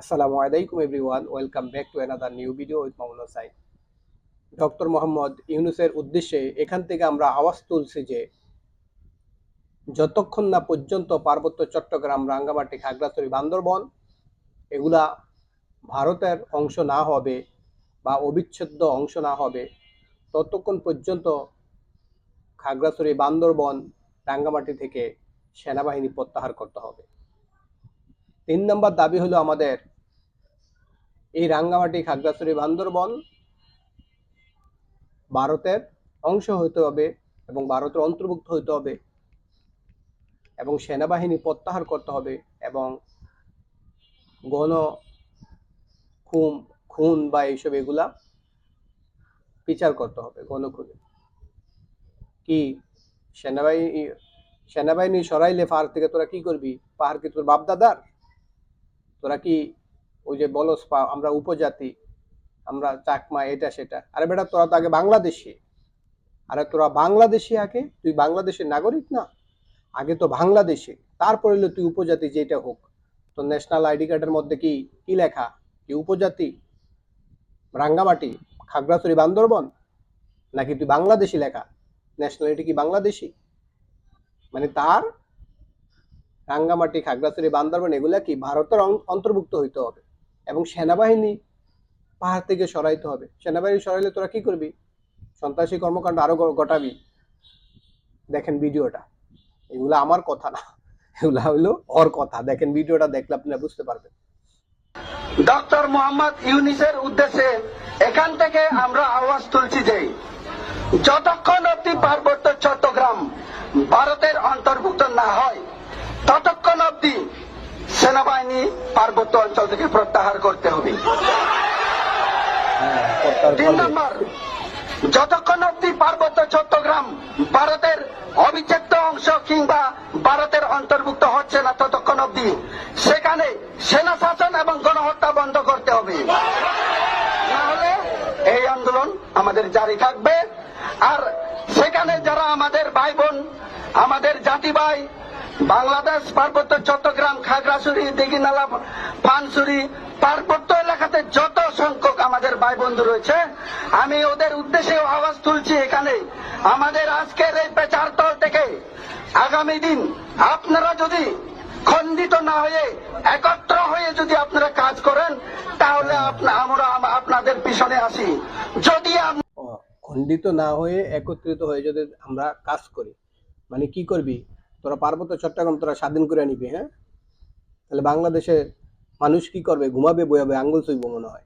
আসসালামু আলাইকুম everyone, welcome back to another new video with Mamun sign doctor Mohammad ইউনুসের উদ্দেশ্যে এখান থেকে আমরা আওয়াজ তুলছি যে, যতক্ষণ না পর্যন্ত পার্বত্য চট্টগ্রাম, রাঙ্গামাটি, খাগড়াছড়ি, বান্দরবন এগুলা ভারতের অংশ না হবে বা অবিচ্ছেদ্য অংশ না হবে, ততক্ষণ পর্যন্ত খাগড়াছড়ি, বান্দরবন, রাঙ্গামাটি থেকে সেনাবাহিনী প্রত্যাহার করতে হবে। তিন নম্বর দাবি হলো আমাদের এই রাঙ্গামাটি খাগড়াছড়ি বান্দরবন ভারতের অংশ হতে হবে এবং ভারতের অন্তর্ভুক্ত হতে হবে এবং সেনাবাহিনী প্রত্যাহার করতে হবে এবং গণ খুন খুন বা এইসব এগুলা বিচার করতে হবে গণখুনে কি? সেনাবাহিনী সেনাবাহিনী সরাইলে পাহাড় থেকে তোরা কি করবি? পাহাড় কি তোর বাপদাদার? তোরা কি ওই যে বলস পা আমরা উপজাতি, আমরা চাকমা, এটা, সেটা। আরে বেটা, তোরা তো আগে বাংলাদেশি। আরে তোরা বাংলাদেশি আগে? তুই বাংলাদেশের নাগরিক না? আগে তো বাংলাদেশে। তারপরে হলো তুই উপজাতি যেটা হোক। তো ন্যাশনাল আইডি কার্ডের মধ্যে কি কি লেখা? কি উপজাতি? রাঙ্গামাটি? খাগড়াছড়ি, বান্দরবন? নাকি তুই বাংলাদেশি লেখা? ন্যাশনালিটি কি বাংলাদেশি? মানে তার? রাঙ্গামাটি, খাগড়াছড়ি, বান্দরবন, এগুলা কি ভারতের অন্তর্ভুক্ত হইতে হবে? এবং সেনাবাহিনী পাহাড় থেকে সরাইতে হবে। সেনাবাহিনী সরাইলে তোরা কি করবি? সন্ত্রাসী কর্মকাণ্ড আরও ঘটাবি। দেখেন ভিডিওটা। এগুলা আমার কথা না। এগুলা হইল ওর কথা। দেখেন ভিডিওটা দেখলে আপনারা বুঝতে পারবেন। ডক্টর মোহাম্মদ ইউনিসের উদ্দেশ্যে এখান থেকে আমরা আওয়াজ তুলছি যে, যতক্ষণ অব্দি পার্বত্য চট্টগ্রাম ভারতের অন্তর্ভুক্ত না হয়, ততক্ষণ সেনাবাহিনী পার্বত্য অঞ্চল থেকে প্রত্যাহার করতে হবে। তিন নম্বর, যতক্ষণ অব্দি পার্বত্য চট্টগ্রাম ভারতের অবিচ্ছেদ্য অংশ কিংবা ভারতের অন্তর্ভুক্ত হচ্ছে না ততক্ষণ অব্দি সেখানে সেনা শাসন এবং গণহত্যা বন্ধ করতে হবে। নাহলে এই আন্দোলন আমাদের জারি থাকবে। আর সেখানে যারা আমাদের ভাই বোন, আমাদের জাতি ভাই বাংলাদেশ পার্বত্য চট্টগ্রাম, খাগড়াছড়ি, দিঘিনালা, পানসুরি পার্বত্য এলাকাতে যত সংখ্যক আমাদের ভাই বন্ধু রয়েছে, আমি ওদের উদ্দেশ্যে আওয়াজ তুলছি এখানে। আমাদের আজকের এই পেচার তল থেকে আগামী দিন আপনারা যদি খণ্ডিত না হয়ে, একত্র হয়ে যদি আপনারা কাজ করেন, তাহলে আমরা আপনাদের পিছনে আসি। যদি খণ্ডিত না হয়ে একত্রিত হয়ে যদি আমরা কাজ করি মানে কি করবি? তোরা পার্বত্য চট্টগ্রাম, তোরা স্বাধীন করে নিবি হ্যাঁ? তাহলে বাংলাদেশে মানুষ কি করবে? ঘুমাবে বয়াবে আঙ্গুল চুইব মনে হয়।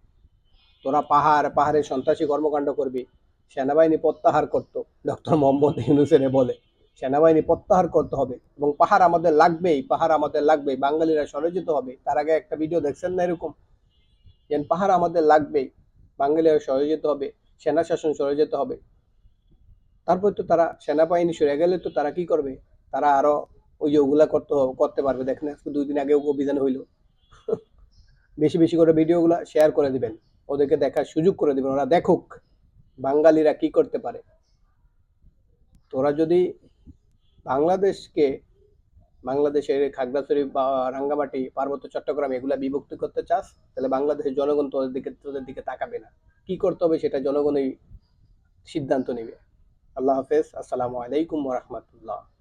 তোরা পাহাড়, পাহাড়ে সন্ত্রাসী কর্মকাণ্ড করবি, সেনাবাহিনী প্রত্যাহার করতো, ডক্টর মোহাম্মদ ইউনুসের বলে। সেনাবাহিনী প্রত্যাহার করতে হবে, এবং পাহাড় আমাদের লাগবেই, পাহাড় আমাদের লাগবেই, বাঙালিরা সরে যেতে হবে। তার আগে একটা ভিডিও দেখছেন না এরকম? যেন পাহাড় আমাদের লাগবেই, বাঙালিরা সরে যেতে হবে সেনা শাসন সরে যেতে হবে। তারপর তো তারা সেনাবাহিনী সরে গেলে তো তারা কি করবে? তারা আরও ওই যে ওগুলা করতে করতে পারবে। দেখেন আজকে দুই দিন আগে অভিযান হইল। বেশি বেশি করে ভিডিওগুলা শেয়ার করে দিবেন। ওদেরকে দেখার সুযোগ করে দিবেন। ওরা দেখুক বাঙালিরা কি করতে পারে। তোরা যদি বাংলাদেশকে, বাংলাদেশের খাগড়াছড়ি বা রাঙ্গামাটি, পার্বত্য চট্টগ্রাম এগুলা বিভক্ত করতে চাস, তাহলে বাংলাদেশের জনগণ তোদের দিকে তোদের দিকে তাকাবে না। কি করতে হবে সেটা জনগণই সিদ্ধান্ত নেবে। আল্লাহ হাফেজ। আসসালামু আলাইকুম রহমতুল্লাহ।